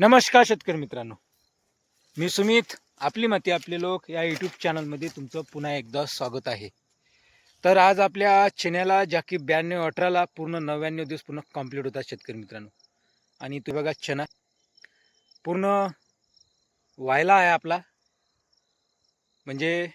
नमस्कार शेतकरी मित्रांनो. मी सुमित आपली माती आपले लोक या यूट्यूब चॅनलमध्ये तुमचं पुन्हा एकदा स्वागत आहे. तर आज आपल्या चेन्याला ज्या की ब्याण्णव अठराला पूर्ण नव्याण्णव दिवस पूर्ण कंप्लीट होतात शेतकरी मित्रांनो. आणि तू बघा चना पूर्ण व्हायला आहे आपला. म्हणजे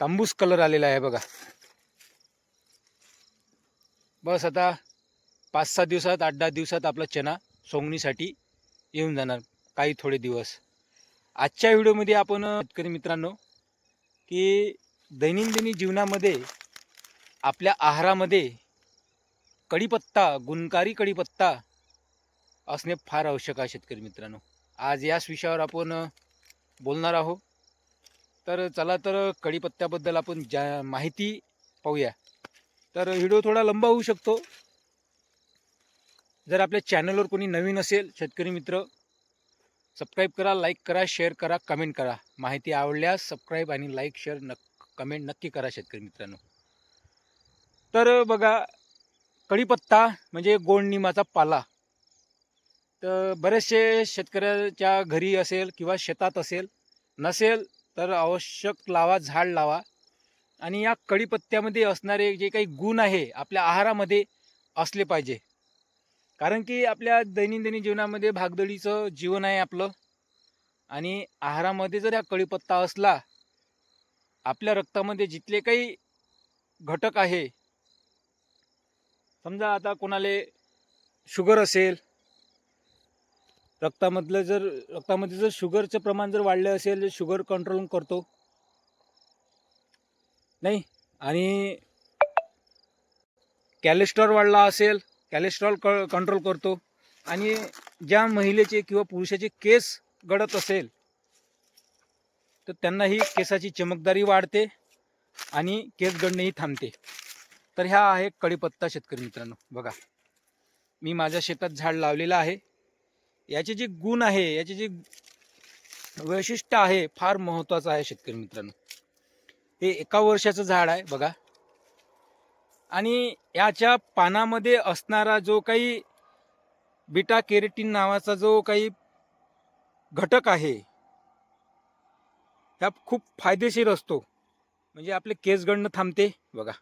तांबूस कलर आलेला आहे बघा. बस आता पाच सात दिवसात आठ दहा दिवसात आपला चना सोंगणीसाठी येऊन जाणार काही थोडे दिवस. आजच्या व्हिडिओमध्ये आपण शेतकरी मित्रांनो की दैनंदिनी जीवनामध्ये आपल्या आहारामध्ये कढीपत्ता गुणकारी कढीपत्ता असणे फार आवश्यक आहे शेतकरी मित्रांनो. आज याच विषयावर आपण बोलणार आहोत. तर चला तर कढीपत्त्याबद्दल आपण ज्या माहिती पाहूया. तर व्हिडिओ थोडा लंबा होऊ शकतो. जर आपल्या चॅनलवर कोणी नवीन असेल शेतकरी मित्र सबस्क्राईब करा लाईक करा शेअर करा कमेंट करा. माहिती आवडल्यास सबस्क्राईब आणि लाईक शेअर नक कमेंट नक्की करा शेतकरी मित्रांनो. तर बघा कढीपत्ता म्हणजे गोड निमाचा पाला. तर बरेचसे शेतकऱ्याच्या घरी असेल किंवा शेतात असेल नसेल तर आवश्यक लावा झाड लावा. आणि या कढीपत्त्यामध्ये असणारे जे काही गुण आहे आपल्या आहारामध्ये असले पाहिजे. कारण की आपल्या दैनंदिन जीवनामध्ये भागदडीचं जीवन आहे आपलं. आणि आहारामध्ये जर हा कढीपत्ता असला आपल्या रक्तामध्ये जितले काही घटक आहे समजा आता कोणाला शुगर असेल रक्तामधलं जर रक्तामध्ये जर शुगरचं प्रमाण जर वाढलं असेल तर शुगर कंट्रोल करतो. नाही? आणि कॅलेस्ट्रॉल वाढला असेल कॅलेस्ट्रॉल क कंट्रोल करतो. आणि ज्या महिलेचे किंवा पुरुषाचे केस गळत असेल तर त्यांना ही केसाची चमकदारी वाढते आणि केस गळणेही थांबते. तर ह्या आहे कढीपत्ता शेतकरी मित्रांनो. बघा मी माझ्या शेतात झाड लावलेलं आहे. याचे जे गुण आहे याचे जे वैशिष्ट्य आहे फार महत्त्वाचं आहे शेतकरी मित्रांनो. हे एका वर्षाचं झाड आहे बघा. आणि याच्या पानामध्ये असणारा जो काही बिटा केरेटीन नावाचा जो काही घटक आहे ह्या खूप फायदेशीर असतो. म्हणजे आपले केस गणणं थांबते बघा.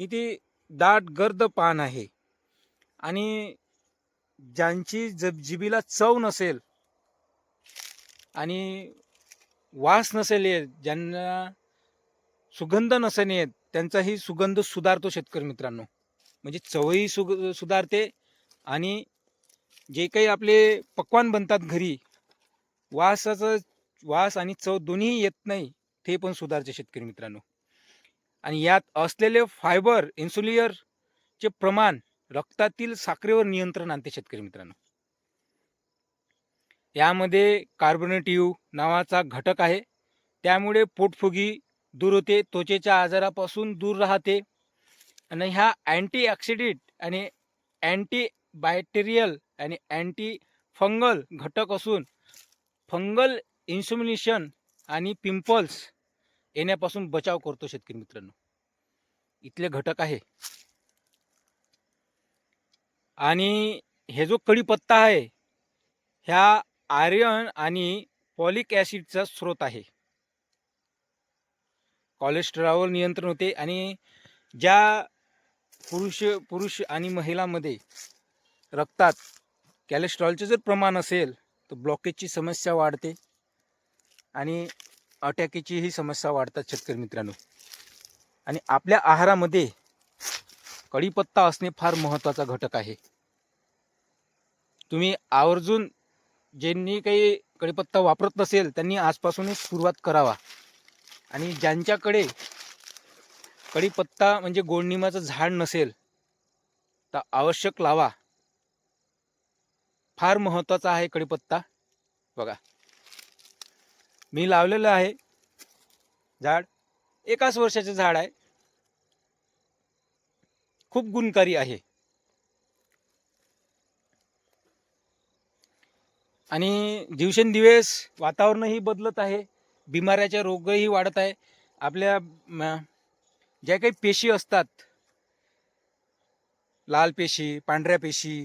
किती दाट गर्द पान आहे. आणि ज्यांची जब जिबीला चव नसेल आणि वास नसेल येत ज्यांना सुगंध नसेल येत त्यांचाही सुगंध सुधारतो शेतकरी मित्रांनो. म्हणजे चवही सुग सुधारते आणि जे काही आपले पक्वान बनतात घरी वासाचं वास आणि चव दोन्ही येत नाही ते पण सुधारते शेतकरी मित्रांनो. आणि यात असलेले फायबर इन्सुलियरचे प्रमाण रक्तातील साखरेवर नियंत्रण आणते शेतकरी मित्रांनो. यामध्ये कार्बोनेटिव्ह नावाचा घटक आहे. त्यामुळे पोटफुगी दूर होते त्वचेच्या आजारापासून दूर राहते. आणि ह्या अँटीऑक्सिडेंट आणि अँटीबायटेरियल आणि अँटी फंगल घटक असून फंगल इन्सुमिनेशन आणि पिंपल्स येण्यापासून बचाव करतो शेतकरी मित्रांनो. इथले घटक आहे. आणि हे जो कढीपत्ता आहे ह्या आयर्न आणि पॉलिक ॲसिडचा स्रोत आहे. कॉलेस्ट्रॉलवर नियंत्रण होते आणि ज्या पुरुष पुरुष आणि महिलामध्ये रक्तात कॅलेस्ट्रॉलचे जर प्रमाण असेल तर ब्लॉकेजची समस्या वाढते आणि अटॅकीचीही समस्या वाढतात शेतकरी मित्रांनो. आणि आपल्या आहारामध्ये कढीपत्ता असणे फार महत्त्वाचा घटक आहे. तुम्ही आवर्जून ज्यांनी काही कढीपत्ता वापरत नसेल त्यांनी आजपासूनच सुरुवात करावा. आणि ज्यांच्याकडे कढीपत्ता म्हणजे गोडनिमाचं झाड नसेल तर आवश्यक लावा. फार महत्त्वाचा आहे कढीपत्ता. बघा. मी लावलेलं आहे झाड. एकाच वर्षाचं झाड आहे. खूप गुणकारी आहे. आणि दिवसेंदिवस वातावरणही बदलत आहे. बिमाऱ्याचे रोगही वाढत आहे. आपल्या ज्या काही पेशी असतात लाल पेशी पांढऱ्या पेशी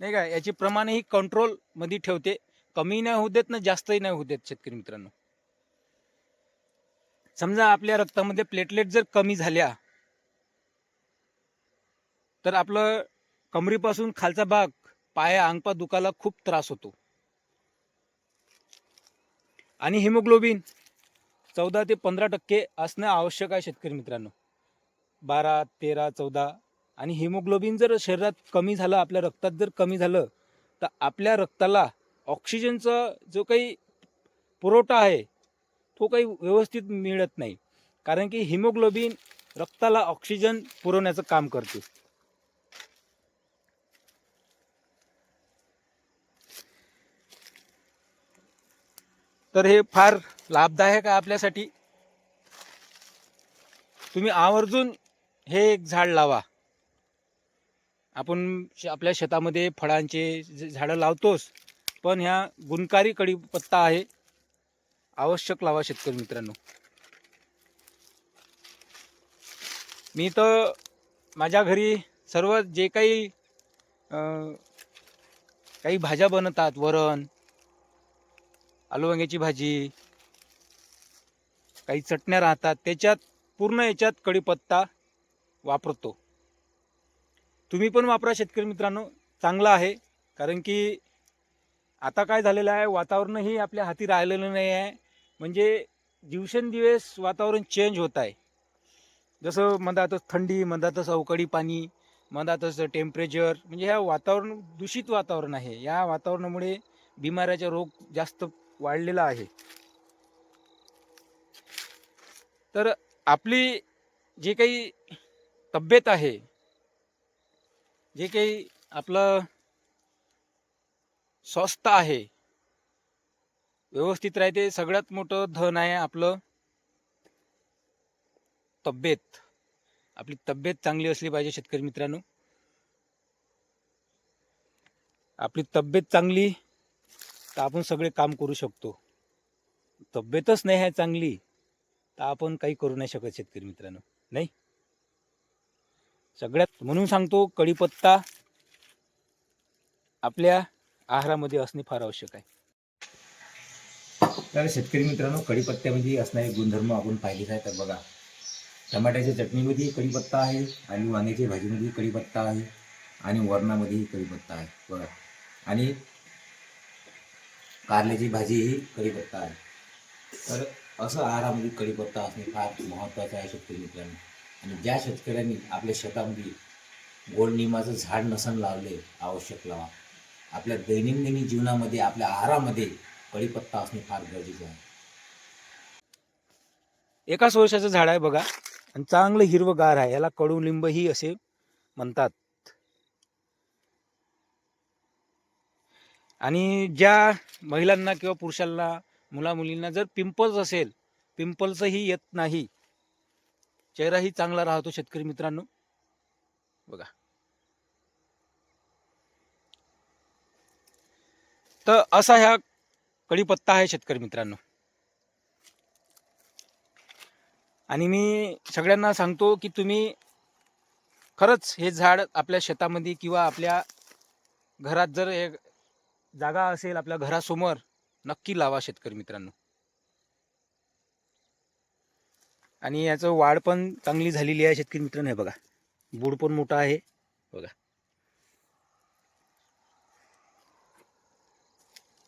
नाही का याचे प्रमाणही कंट्रोलमध्ये ठेवते. कमी नाही होऊ देत ना जास्तही नाही होऊ देत शेतकरी मित्रांनो. समजा आपल्या रक्तामध्ये प्लेटलेट जर कमी झाल्या तर आपलं कमरीपासून खालचा भाग पाया अंगपा दुखाला खूप त्रास होतो. आणि हिमोग्लोबिन चौदा ते पंधरा टक्के असणं आवश्यक आहे शेतकरी मित्रांनो. बारा तेरा चौदा आणि हिमोग्लोबिन जर शरीरात कमी झालं आपल्या रक्तात जर कमी झालं तर आपल्या रक्ताला ऑक्सिजनचा जो काही पुरवठा आहे तो काही व्यवस्थित मिळत नाही. कारण की हिमोग्लोबिन रक्ताला ऑक्सिजन पुरवण्याचं काम करते. तर हे फार लाभदायक आहे आपल्यासाठी. तुम्ही आवर्जून हे एक झाड लावा. आपण श- आपल्या शेतामध्ये फळांचे झाडं लावतोच पण ह्या गुणकारी कडीपत्ता आहे. आवश्यक लावा शेतकरी मित्रांनो. मी तर माझ्या घरी सर्व जे काही काही भाज्या बनतात वरण आलू वांग्याची भाजी काही चटण्या राहतात त्याच्यात पूर्ण याच्यात कढीपत्ता वापरतो. तुम्ही पण वापरा शेतकरी मित्रांनो चांगला आहे. कारण की आता काय झालेलं आहे वातावरणही आपल्या हाती राहिलेलं नाही आहे. म्हणजे दिवसेंदिवस वातावरण चेंज होत आहे. जसं मधातच थंडी मधातच अवकाळी पाणी मधातच टेम्परेचर म्हणजे ह्या वातावरण दूषित वातावरण आहे. या वातावरणामुळे बिमाऱ्याचा रोग जास्त वाढलेला आहे. तर आपली जी काही तब्येत आहे जे काही आपलं स्वस्थ आहे व्यवस्थित राहते सगळ्यात मोठं धन आहे आपलं तब्येत. आपली तब्येत चांगली असली पाहिजे शेतकरी मित्रांनो. आपली तब्येत चांगली तर आपण सगळे काम करू शकतो. तब्येतच नाही आहे चांगली तर आपण काही करू नाही शकत शेतकरी मित्रांनो नाही? सगळ्यात म्हणून सांगतो कढीपत्ता आपल्या आहारामध्ये असणे फार आवश्यक आहे. तर शेतकरी मित्रांनो कढीपत्त्यामध्ये म्हणजे असणारे गुणधर्म आपण पाहिलेच आहे तर बघा टमाट्याच्या चटणीमध्ये कढीपत्ता आहे आणि वांग्याच्या भाजीमध्ये कढीपत्ता आहे आणि वरणामध्येही कढीपत्ता आहे. बघा आणि कारल्याची भाजी ही कढीपत्ता आहे. तर असं आहारामध्ये कढीपत्ता असणे फार महत्त्वाचं आहे शेतकरी मित्रांनो. आणि ज्या शेतकऱ्यांनी आपल्या शेतामध्ये गोडनिमाचं झाड नसन लावले आवश्यक लावा. आपल्या दैनंदिन जीवनामध्ये आपल्या आहारामध्ये कढीपत्ता असणे फार गरजेचे आहे. एकाच वर्षाचं झाड आहे बघा. आणि चांगलं हिरवगार आहे. याला कडुलिंब ही असे म्हणतात. आणि ज्या महिलांना किंवा पुरुषांना मुला मुलींना जर पिंपल्स असेल पिंपल्सही येत नाही चेहराही चांगला राहतो शेतकरी मित्रांनो. बघा. तर असा ह्या कढीपत्ता आहे शेतकरी मित्रांनो. आणि मी सगळ्यांना सांगतो की तुम्ही खरंच हे झाड आपल्या शेतामध्ये किंवा आपल्या घरात जर हे जागा असेल आपल्या घरासमोर नक्की लावा शेतकरी मित्रांनो. आणि याचं वाढ पण चांगली झालेली आहे शेतकरी मित्रांनो हे बघा. बूड पण मोठा आहे बघा.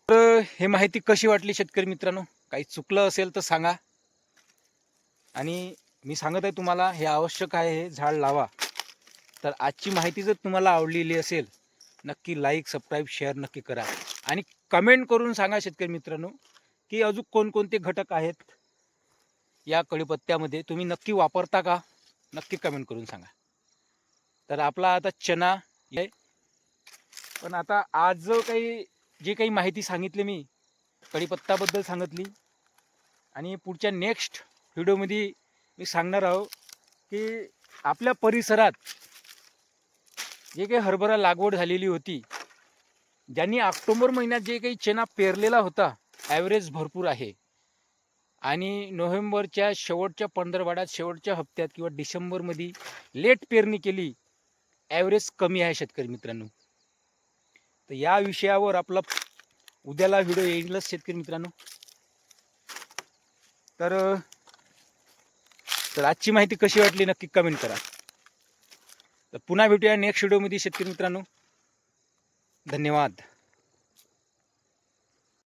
तर हे माहिती कशी वाटली शेतकरी मित्रांनो? काही चुकलं असेल तर सांगा. आणि मी सांगत आहे तुम्हाला हे आवश्यक आहे हे झाड लावा. तर आजची माहिती जर तुम्हाला आवडलेली असेल नक्की लाईक सबस्क्राईब शेअर नक्की करा. आणि कमेंट करून सांगा शेतकरी मित्रांनो की अजून कोणकोणते घटक आहेत या कढीपत्त्यामध्ये तुम्ही नक्की वापरता का? नक्की कमेंट करून सांगा. तर आपला आता चना आहे. पण आता आज जो काही जी काही माहिती सांगितली मी कढीपत्ताबद्दल सांगितली आणि पुढच्या नेक्स्ट व्हिडिओमध्ये मी सांगणार आहो की आपल्या परिसरात जे काही हरभरा लागवड झालेली होती ज्यांनी ऑक्टोबर महिन्यात जे काही चेना पेरलेला होता ॲव्हरेज भरपूर आहे. आणि नोव्हेंबरच्या शेवटच्या पंधरवाड्यात शेवटच्या हप्त्यात किंवा डिसेंबरमध्ये लेट पेरणी केली ॲव्हरेज कमी आहे शेतकरी मित्रांनो. तर या विषयावर आपला उद्याला व्हिडिओ येईलच शेतकरी मित्रांनो. तर तर आजची माहिती कशी वाटली नक्की कमेंट करा. तर पुन्हा भेटूया नेक्स्ट व्हिडिओमध्ये शेतकरी मित्रांनो. धन्यवाद.